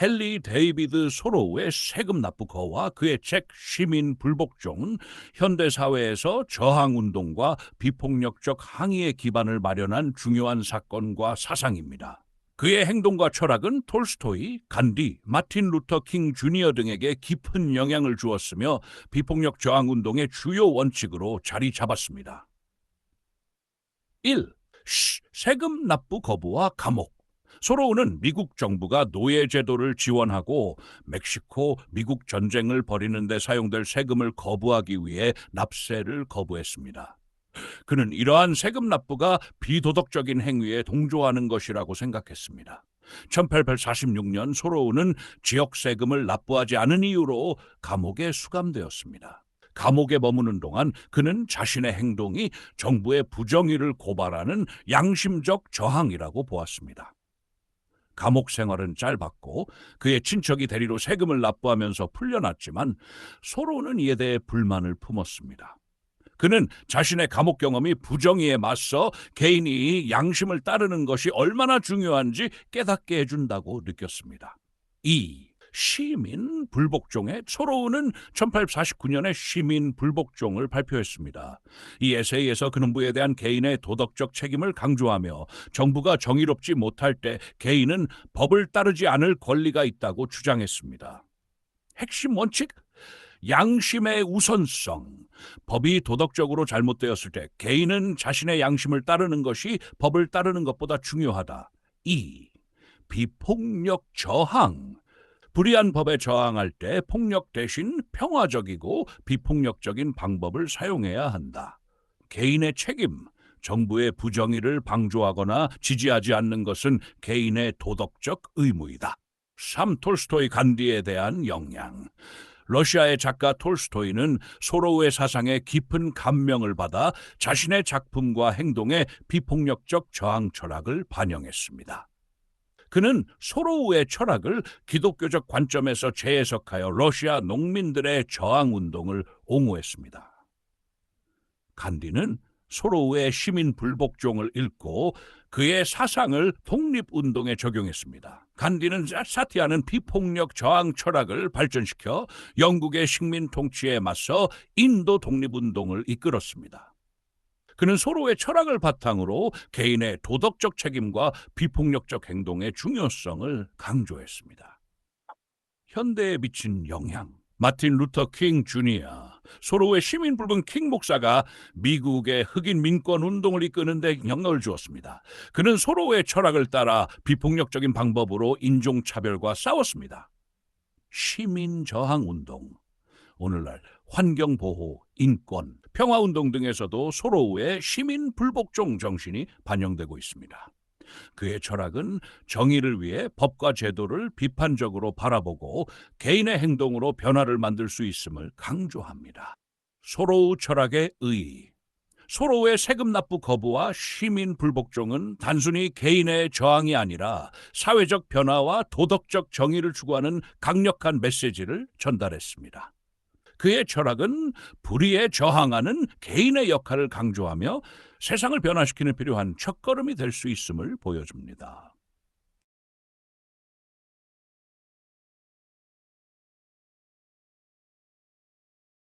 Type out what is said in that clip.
헨리 데이비드 소로우의 세금 납부거와 그의 책 시민 불복종은 현대 사회에서 저항 운동과 비폭력적 항의의 기반을 마련한 중요한 사건과 사상입니다. 그의 행동과 철학은 톨스토이, 간디, 마틴 루터 킹 주니어 등에게 깊은 영향을 주었으며 비폭력 저항 운동의 주요 원칙으로 자리 잡았습니다. 1. 쉬, 세금 납부 거부와 감옥. 소로우는 미국 정부가 노예 제도를 지원하고 멕시코 미국 전쟁을 벌이는 데 사용될 세금을 거부하기 위해 납세를 거부했습니다. 그는 이러한 세금 납부가 비도덕적인 행위에 동조하는 것이라고 생각했습니다. 1846년 소로우는 지역 세금을 납부하지 않은 이유로 감옥에 수감되었습니다. 감옥에 머무는 동안 그는 자신의 행동이 정부의 부정의를 고발하는 양심적 저항이라고 보았습니다. 감옥 생활은 짧았고 그의 친척이 대리로 세금을 납부하면서 풀려났지만 소로는 이에 대해 불만을 품었습니다. 그는 자신의 감옥 경험이 부정의에 맞서 개인이 양심을 따르는 것이 얼마나 중요한지 깨닫게 해준다고 느꼈습니다. 2. 시민 불복종의 소로우는 1849년에 시민 불복종을 발표했습니다. 이 에세이에서 그는 부에 대한 개인의 도덕적 책임을 강조하며 정부가 정의롭지 못할 때 개인은 법을 따르지 않을 권리가 있다고 주장했습니다. 핵심 원칙 양심의 우선성. 법이 도덕적으로 잘못되었을 때 개인은 자신의 양심을 따르는 것이 법을 따르는 것보다 중요하다. 2. 비폭력 저항. 불의한 법에 저항할 때 폭력 대신 평화적이고 비폭력적인 방법을 사용해야 한다. 개인의 책임, 정부의 부정의를 방조하거나 지지하지 않는 것은 개인의 도덕적 의무이다. 3. 톨스토이 간디에 대한 영향. 러시아의 작가 톨스토이는 소로우의 사상에 깊은 감명을 받아 자신의 작품과 행동에 비폭력적 저항 철학을 반영했습니다. 그는 소로우의 철학을 기독교적 관점에서 재해석하여 러시아 농민들의 저항 운동을 옹호했습니다. 간디는 소로우의 시민 불복종을 읽고 그의 사상을 독립운동에 적용했습니다. 간디는 사티아는 비폭력 저항 철학을 발전시켜 영국의 식민 통치에 맞서 인도 독립운동을 이끌었습니다. 그는 소로의 철학을 바탕으로 개인의 도덕적 책임과 비폭력적 행동의 중요성을 강조했습니다. 현대에 미친 영향. 마틴 루터 킹 주니어, 소로의 시민 붉은 킹 목사가 미국의 흑인 민권 운동을 이끄는 데 영향을 주었습니다. 그는 소로의 철학을 따라 비폭력적인 방법으로 인종차별과 싸웠습니다. 시민 저항 운동, 오늘날 환경보호, 인권, 평화운동 등에서도 소로우의 시민 불복종 정신이 반영되고 있습니다. 그의 철학은 정의를 위해 법과 제도를 비판적으로 바라보고 개인의 행동으로 변화를 만들 수 있음을 강조합니다. 소로우 철학의 의 소로우의 세금 납부 거부와 시민 불복종은 단순히 개인의 저항이 아니라 사회적 변화와 도덕적 정의를 추구하는 강력한 메시지를 전달했습니다. 그의 철학은 불의에 저항하는 개인의 역할을 강조하며 세상을 변화시키는 필요한 첫걸음이 될 수 있음을 보여줍니다.